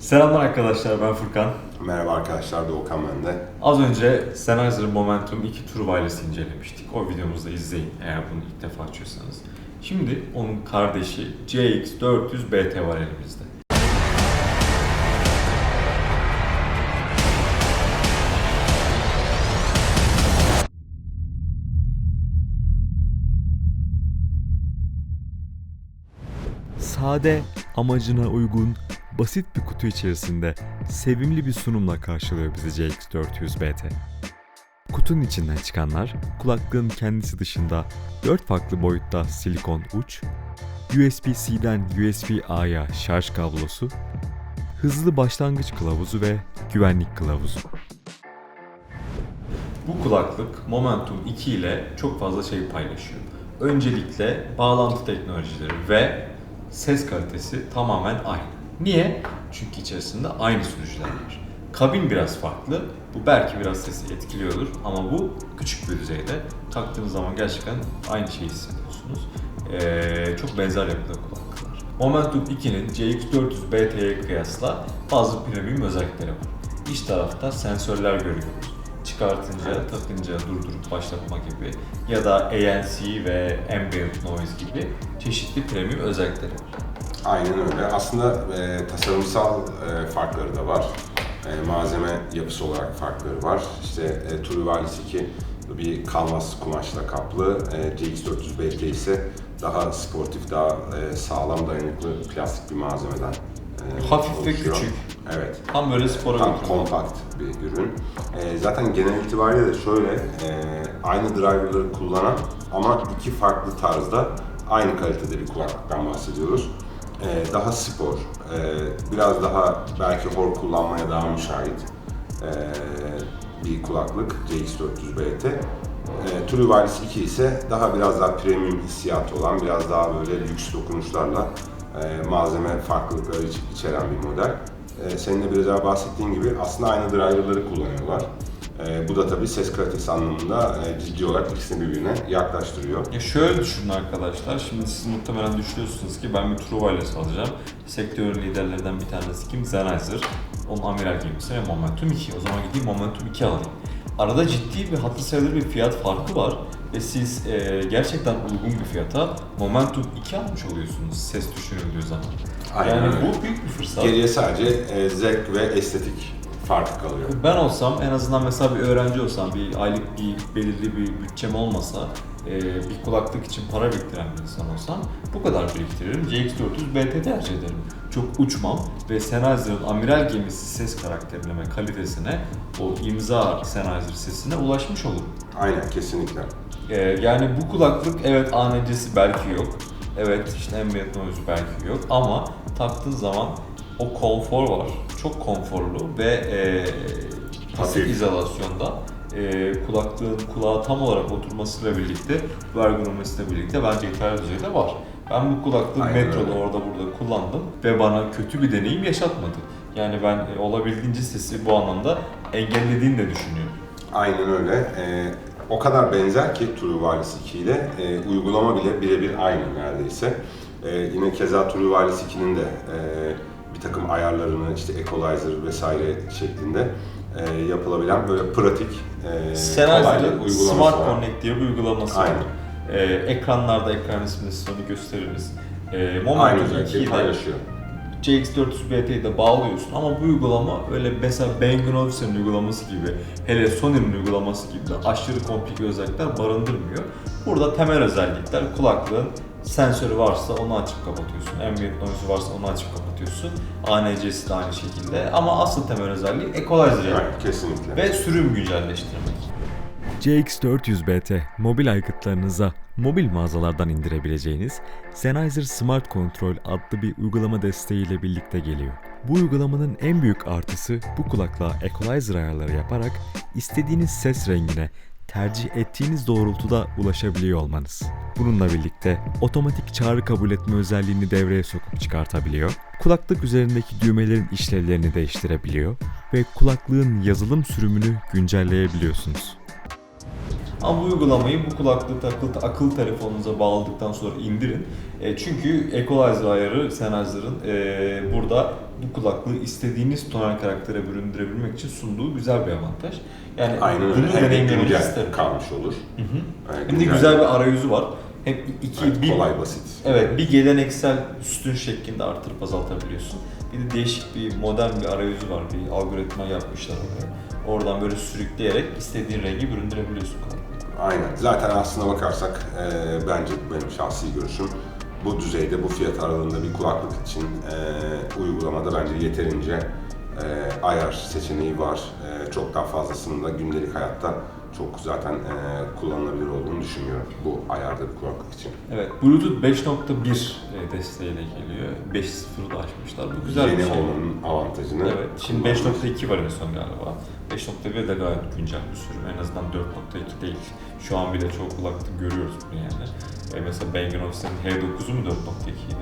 Selamlar arkadaşlar ben Furkan. Merhaba arkadaşlar Doğukan ben de. Az önce Sennheiser Momentum 2 Turbo ailesi incelemiştik. O videomuzu da izleyin eğer bunu ilk defa açıyorsanız. Şimdi onun kardeşi CX400 BT var elimizde. Sade, amacına uygun, basit bir kutu içerisinde sevimli bir sunumla karşılıyor bizi CX400 BT. Kutunun içinden çıkanlar kulaklığın kendisi dışında 4 farklı boyutta silikon uç, USB-C'den USB-A'ya şarj kablosu, hızlı başlangıç kılavuzu ve güvenlik kılavuzu. Bu kulaklık Momentum 2 ile çok fazla şey paylaşıyor. Öncelikle bağlantı teknolojileri ve ses kalitesi tamamen aynı. Niye? Çünkü içerisinde aynı sürücüler var. Kabin biraz farklı. Bu belki biraz sesi etkiliyordur ama bu küçük bir düzeyde. Taktığınız zaman gerçekten aynı şeyi hissediyorsunuz. Ee, çok benzer yapıda kulaklıklar. Momentum 2'nin CX400 BT'ye kıyasla bazı premium özellikleri var. İç tarafta sensörler görüyoruz çıkartınca, takınca durdurup başlatma gibi ya da ANC ve ambient noise gibi çeşitli premium özellikleri var. Aynen öyle. Aslında e, tasarımsal e, farkları da var. E, malzeme yapısı olarak farkları var. İşte e, Wireless 2 bir kanvas kumaşla kaplı. E, CX400 BT ise daha sportif, daha e, sağlam dayanıklı plastik bir malzemeden e, Hafif ve oluşuyor. küçük. Evet. Tam böyle spora Tam götürüyor. kompakt bir ürün. Ee, zaten genel itibariyle de şöyle, e, aynı driverları kullanan ama iki farklı tarzda aynı kalitede bir kulaklıktan bahsediyoruz. Ee, daha spor, e, biraz daha belki hor kullanmaya daha müsait e, bir kulaklık CX400 BT. E, True Wireless 2 ise daha biraz daha premium hissiyatı olan, biraz daha böyle lüks dokunuşlarla e, malzeme farklılıkları iç- içeren bir model. E, senin de biraz daha bahsettiğin gibi aslında aynı driverları kullanıyorlar. E, bu da tabii ses kalitesi anlamında e, ciddi olarak ikisini birbirine yaklaştırıyor. Ya şöyle düşünün arkadaşlar, şimdi siz muhtemelen düşünüyorsunuz ki ben bir True Wireless alacağım. Sektörün liderlerinden bir tanesi kim? Sennheiser. Onun amiral gemisi ve Momentum 2. O zaman gideyim Momentum 2 alayım. Arada ciddi bir hatır sayılır bir fiyat farkı var ve siz e, gerçekten uygun bir fiyata Momentum 2 almış oluyorsunuz ses düşünüldüğü zaman. Aynen yani öyle. bu büyük bir fırsat. Geriye sadece e, zevk ve estetik farkı kalıyor. Ben olsam en azından mesela bir öğrenci olsam bir aylık bir belirli bir bütçem olmasa e, bir kulaklık için para biriktiren bir insan olsam bu kadar biriktiririm. CX400 BT tercih ederim. Çok uçmam ve Sennheiser'ın amiral gemisi ses karakterine ve kalitesine o imza Sennheiser sesine ulaşmış olurum. Aynen kesinlikle. E, yani bu kulaklık evet ANC'si belki yok. Evet işte ambient noise belki yok ama taktığın zaman o konfor var. Çok konforlu ve e, pasif izolasyonda e, kulaklığın kulağa tam olarak oturmasıyla birlikte bu ergonomisiyle birlikte bence yeterli düzeyde var. Ben bu kulaklığı Aynen metroda öyle. orada burada kullandım ve bana kötü bir deneyim yaşatmadı. Yani ben e, olabildiğince sesi bu anlamda engellediğini de düşünüyorum. Aynen öyle. Ee, o kadar benzer ki True Wireless 2 ile e, uygulama bile birebir aynı neredeyse. E, yine keza True Wireless 2'nin de e, bir takım ayarlarını işte equalizer vesaire şeklinde e, yapılabilen böyle pratik, e, kolay bir Sennheiser'ın uygulaması Smart var. Connect diye bir uygulaması Aynen. var. Ee, ekranlarda ekran onu gösteririz. 2'yi de paylaşıyor. CX400 BT'yi de bağlıyorsun ama bu uygulama öyle mesela Bang Olufsen'in uygulaması gibi hele Sony'nin uygulaması gibi de aşırı komplike özellikler barındırmıyor. Burada temel özellikler kulaklığın sensörü varsa onu açıp kapatıyorsun. Ambient noise'u varsa onu açıp kapatıyorsun. ANC'si de aynı şekilde ama asıl temel özelliği equalizer yapmak kesinlikle. ve sürüm güncelleştirmek. CX400 BT mobil aygıtlarınıza mobil mağazalardan indirebileceğiniz Sennheiser Smart Control adlı bir uygulama desteğiyle birlikte geliyor. Bu uygulamanın en büyük artısı bu kulaklığa equalizer ayarları yaparak istediğiniz ses rengine tercih ettiğiniz doğrultuda ulaşabiliyor olmanız. Bununla birlikte otomatik çağrı kabul etme özelliğini devreye sokup çıkartabiliyor, kulaklık üzerindeki düğmelerin işlevlerini değiştirebiliyor ve kulaklığın yazılım sürümünü güncelleyebiliyorsunuz. Ama bu uygulamayı bu kulaklığı takılı akıllı telefonunuza bağladıktan sonra indirin. E, çünkü equalizer ayarı Sennheiser'ın e, burada bu kulaklığı istediğiniz tonal karaktere büründürebilmek için sunduğu güzel bir avantaj. Yani Aynen öyle. bunu Hem de deneyimlemenizi güncel isterim. kalmış olur. Hı hı. Ee, Hem de güzel bir arayüzü var. Hem iki, Evet, bir, kolay basit. Evet, bir geleneksel sütun şeklinde artırıp azaltabiliyorsun. Bir de değişik bir modern bir arayüzü var, bir algoritma yapmışlar oraya. Oradan böyle sürükleyerek istediğin rengi büründürebiliyorsun kulaklığı. Aynen. Zaten aslına bakarsak e, bence benim şahsi görüşüm bu düzeyde, bu fiyat aralığında bir kulaklık için e, uygulamada bence yeterince e, ayar seçeneği var. E, çok daha fazlasının da gündelik hayatta çok zaten e, kullanılabilir olduğunu düşünüyorum bu ayarda bir kulaklık için. Evet, Bluetooth 5.1 e, desteğiyle geliyor. 5.0'ı da açmışlar. Bu güzel Yeni bir şey. olmanın avantajını Evet, şimdi kullanmak. 5.2 var en son galiba. 5.1 de gayet güncel bir sürüm. En azından 4.2 değil. Şu an bile çok kulaklık görüyoruz bunu yani. E mesela Bang Olufsen'in H9'u mu 4.2 idi?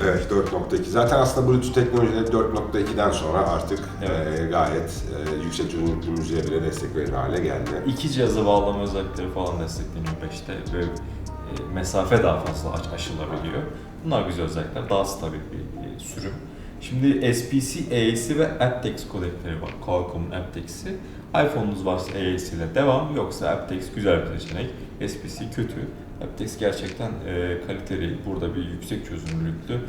Evet 4.2. Zaten aslında Bluetooth teknolojileri 4.2'den sonra artık Evet. e, gayet e, yüksek çözünürlüklü müziğe bile destek verir hale geldi. İki cihaza bağlama özellikleri falan destekleniyor 5'te ve e, mesafe daha fazla aç, aşılabiliyor. Bunlar güzel özellikler. Daha stabil bir e, sürüm. Şimdi SPC, AAC ve aptX kodekleri var. Qualcomm'un aptX'i. iPhone'unuz varsa AAC ile devam, yoksa aptX güzel bir seçenek. SPC kötü. aptX gerçekten e, kaliteli. Burada bir yüksek çözünürlüklü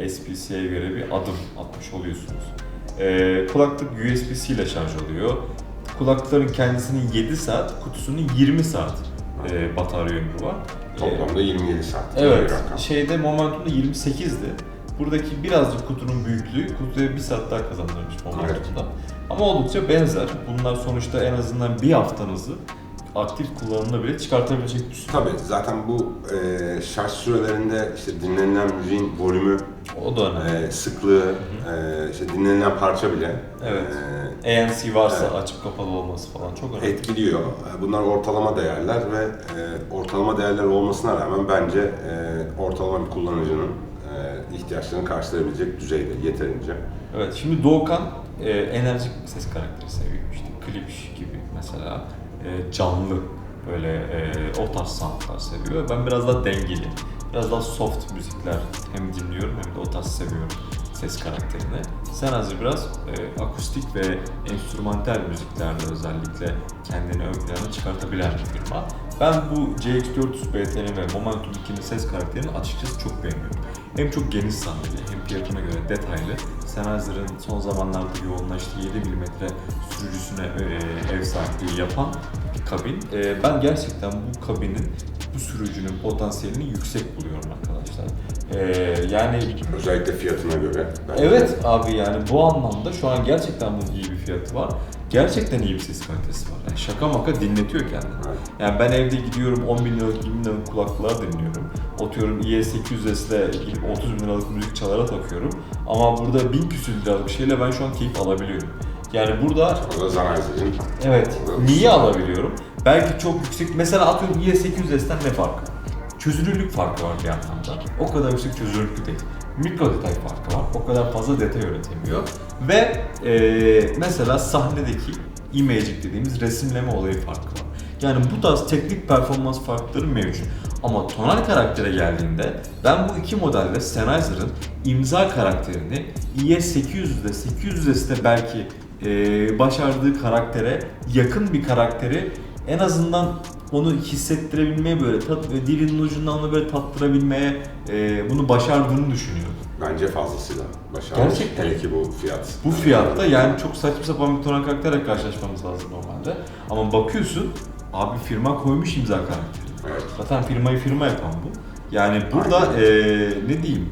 e, SPC'ye göre bir adım atmış oluyorsunuz. E, kulaklık USB-C ile şarj oluyor. Kulaklıkların kendisinin 7 saat, kutusunun 20 saat e, batarya ömrü var. Toplamda 27 saat. Evet, şeyde Momentum'da 28'di. Buradaki birazcık kutunun büyüklüğü kutuya bir saat daha kazandırmış Momentum'da. Ama oldukça benzer. Bunlar sonuçta en azından bir haftanızı aktif kullanımda bile çıkartabilecek bir. Tabii zaten bu e, şarj sürelerinde işte dinlenilen müziğin volümü, O da önemli. e, sıklığı, e, işte dinlenilen parça bile Evet. e, ANC varsa Evet. açıp kapalı olması falan çok önemli. etkiliyor. E, Bunlar ortalama değerler ve e, ortalama değerler olmasına rağmen bence e, ortalama bir kullanıcının e, ihtiyaçlarını karşılayabilecek düzeyde yeterince. Evet, şimdi Doğukan e, enerjik ses karakteri seviyor. İşte klip gibi mesela e, canlı böyle e, o tarz soundlar seviyor. Ben biraz daha dengeli, biraz daha soft müzikler hem dinliyorum hem de o tarz seviyorum ses karakterini. Sen az biraz e, akustik ve enstrümantal müziklerde özellikle kendini ön plana çıkartabilen bir firma. Ben bu CX400 BT'nin ve Momentum 2'nin ses karakterini açıkçası çok beğeniyorum. Hem çok geniş sahneli hem fiyatına göre detaylı. Sennheiser'ın son zamanlarda yoğunlaştığı 7 mm sürücüsüne e, ev sahipliği yapan bir kabin. E, ben gerçekten bu kabinin, bu sürücünün potansiyelini yüksek buluyorum arkadaşlar. E, yani Özellikle fiyatına göre. bence. Evet abi yani bu anlamda şu an gerçekten bunun iyi bir fiyatı var. Gerçekten iyi bir ses kalitesi var. Yani şaka maka dinletiyor kendini. Yani ben evde gidiyorum 10 bin liralık 20 bin liralık kulaklığa dinliyorum. Oturuyorum IE800 ile gidip 30 bin liralık müzik çalara takıyorum. Ama burada 1000 küsür liralık bir şeyle ben şu an keyif alabiliyorum. Yani burada O da Sennheiser'in Evet. Niye alabiliyorum? Belki çok yüksek. Mesela atıyorum i800S'ten ne farkı? Çözünürlük farkı var bir anlamda. O kadar yüksek çözünürlüklü değil. Mikro detay farkı var. O kadar fazla detay üretemiyor. Ve eee, mesela sahnedeki imaging dediğimiz resimleme olayı farkı var. Yani bu tarz teknik performans farkları mevcut. Ama tonal karaktere geldiğinde ben bu iki modelde Sennheiser'ın imza karakterini IS800'de 800'de belki e, başardığı karaktere yakın bir karakteri en azından onu hissettirebilmeye böyle tat ve dilinin ucundan onu böyle tattırabilmeye e, bunu başardığını düşünüyorum. bence fazlasıyla başarmış. Gerçekten. Hele ki bu fiyat. Bu fiyatta yani çok saçma sapan bir tonal karakterle karşılaşmamız lazım normalde. Ama bakıyorsun abi firma koymuş imza karakteri. Evet. Zaten firmayı firma yapan bu. Yani burada eee, ne diyeyim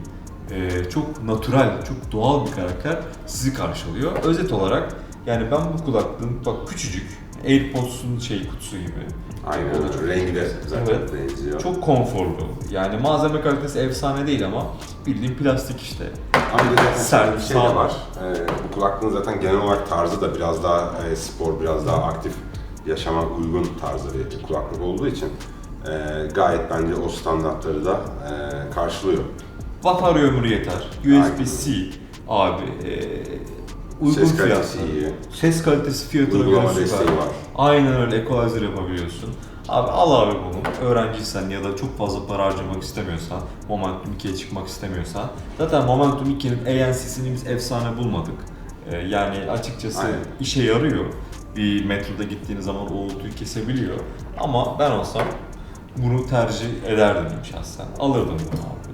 eee, çok natural, çok doğal bir karakter sizi karşılıyor. Özet olarak yani ben bu kulaklığın bak küçücük AirPods'un şey kutusu gibi. Aynen çok öyle. Rengi de zaten Evet. benziyor. Çok konforlu. Yani malzeme kalitesi efsane değil ama bildiğin plastik işte. De zaten Sert, bir şey de var. Ee, bu kulaklığın zaten genel olarak tarzı da biraz daha e, spor, biraz daha aktif yaşama uygun tarzda bir kulaklık olduğu için e, gayet bence o standartları da e, karşılıyor. Batarya ömrü yeter. USB-C abi. eee, uygun Ses kalitesi fiyatlı. iyi. Ses kalitesi fiyatına göre süper. var. Aynen öyle equalizer yapabiliyorsun. Abi al abi bunu. Öğrenciysen ya da çok fazla para harcamak istemiyorsan, Momentum 2'ye çıkmak istemiyorsan. Zaten Momentum 2'nin ANC'sini biz efsane bulmadık. Ee, yani açıkçası Aynen. işe yarıyor. Bir metroda gittiğiniz zaman uğultuyu kesebiliyor. Ama ben olsam bunu tercih ederdim şahsen. Alırdım bunu abi.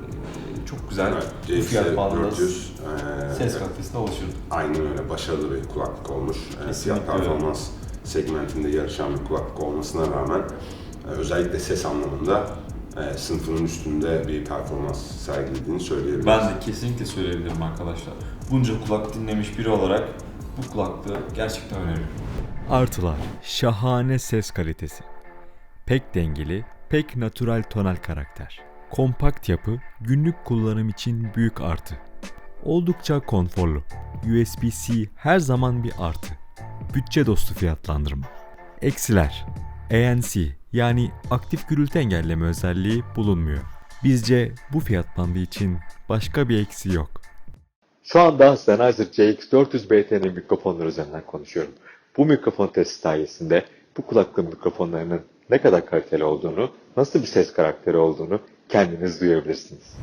Ee, Çok güzel. Evet, fiyat bandında 400 e, ses kalitesine alışırdım. aynen öyle başarılı bir kulaklık olmuş. E, Kesinlikle Fiyat performans segmentinde yarışan bir kulaklık olmasına rağmen e, özellikle ses anlamında e, sınıfının üstünde bir performans sergilediğini söyleyebiliriz. Ben de kesinlikle söyleyebilirim arkadaşlar. Bunca kulak dinlemiş biri olarak bu kulaklığı gerçekten öneriyorum. Artılar, şahane ses kalitesi. Pek dengeli, pek natural tonal karakter. Kompakt yapı, günlük kullanım için büyük artı. Oldukça konforlu. USB-C her zaman bir artı. Bütçe dostu fiyatlandırma. Eksiler. ANC yani aktif gürültü engelleme özelliği bulunmuyor. Bizce bu fiyat bandı için başka bir eksi yok. Şu anda Sennheiser CX400BT'nin mikrofonları üzerinden konuşuyorum. Bu mikrofon testi sayesinde bu kulaklığın mikrofonlarının ne kadar kaliteli olduğunu, nasıl bir ses karakteri olduğunu kendiniz duyabilirsiniz.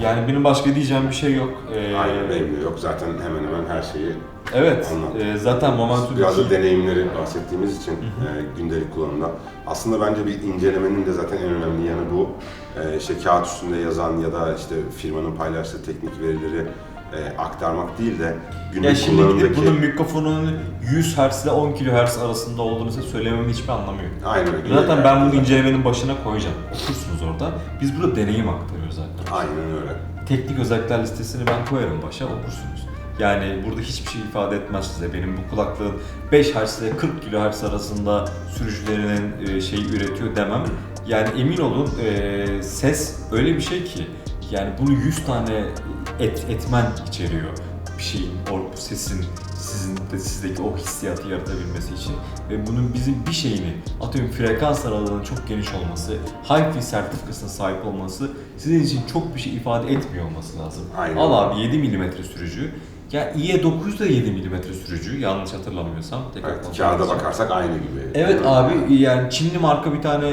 Yani benim başka diyeceğim bir şey yok. Ee, Aynen benim de yok. Zaten hemen hemen her şeyi Evet, e, zaten Momentum Biraz da 2 deneyimleri bahsettiğimiz için e, gündelik kullanımda. Aslında bence bir incelemenin de zaten en önemli yanı bu. E, işte kağıt üstünde yazan ya da işte firmanın paylaştığı teknik verileri e, aktarmak değil de günlük Ya şimdi gidip kullanımdaki... bunun mikrofonunun 100 Hz ile 10 kHz arasında olduğunu size söylememin hiçbir anlamı yok. Aynen öyle. Zaten ben bunu incelemenin başına koyacağım. Okursunuz orada. Biz burada deneyim aktarıyoruz zaten. Aynen öyle. Teknik özellikler listesini ben koyarım başa okursunuz. Yani burada hiçbir şey ifade etmez size. Benim bu kulaklığın 5 Hz ile 40 kHz arasında sürücülerinin e, şeyi üretiyor demem. Yani emin olun e, ses öyle bir şey ki yani bunu 100 tane et, etmen içeriyor. Bir şeyin, o sesin sizin de sizdeki o hissiyatı yaratabilmesi için ve bunun bizim bir şeyini atıyorum frekans aralığının çok geniş olması, hi-fi sertifikasına sahip olması sizin için çok bir şey ifade etmiyor olması lazım. Aynen. Al abi 7 mm sürücü. Ya IE9 da 7 mm sürücü yanlış hatırlamıyorsam. Tekrar Evet, kağıda bakarsak aynı gibi. Evet abi yani Çinli marka bir tane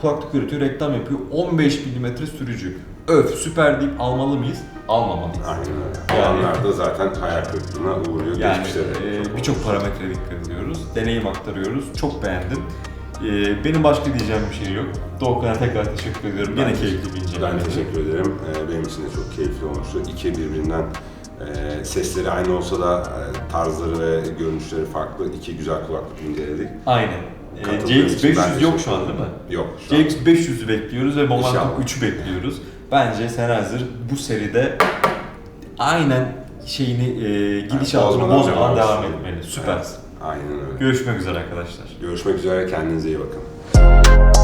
kulaklık üretiyor, reklam yapıyor. 15 mm sürücü. Öf süper deyip almalı mıyız? Almamalıyız. Aynen öyle. Yani- Olanlar da zaten hayal kırıklığına uğruyor. Yani e, çok birçok olmuş. parametreye dikkat ediyoruz. Deneyim aktarıyoruz. Çok beğendim. E, benim başka diyeceğim bir şey yok. Doğukan'a tekrar teşekkür ediyorum. Ben- keyifli bir inceleme. Ben teşekkür ederim. Ee, Benim için de çok keyifli olmuştu. İki birbirinden e, sesleri aynı olsa da e, tarzları ve görünüşleri farklı. iki güzel kulaklık inceledik. Aynen. E, ben CX500 yok şu an değil mi? Yok. şu an. CX500'ü bekliyoruz ve Momentum İnşallah. 3'ü bekliyoruz. Bence Sennheiser bu seride aynen şeyini e, gidişatını bozmadan bozmadan devam etmeli. Süpersin. Aynen öyle. Görüşmek üzere arkadaşlar. Görüşmek üzere. Kendinize iyi bakın.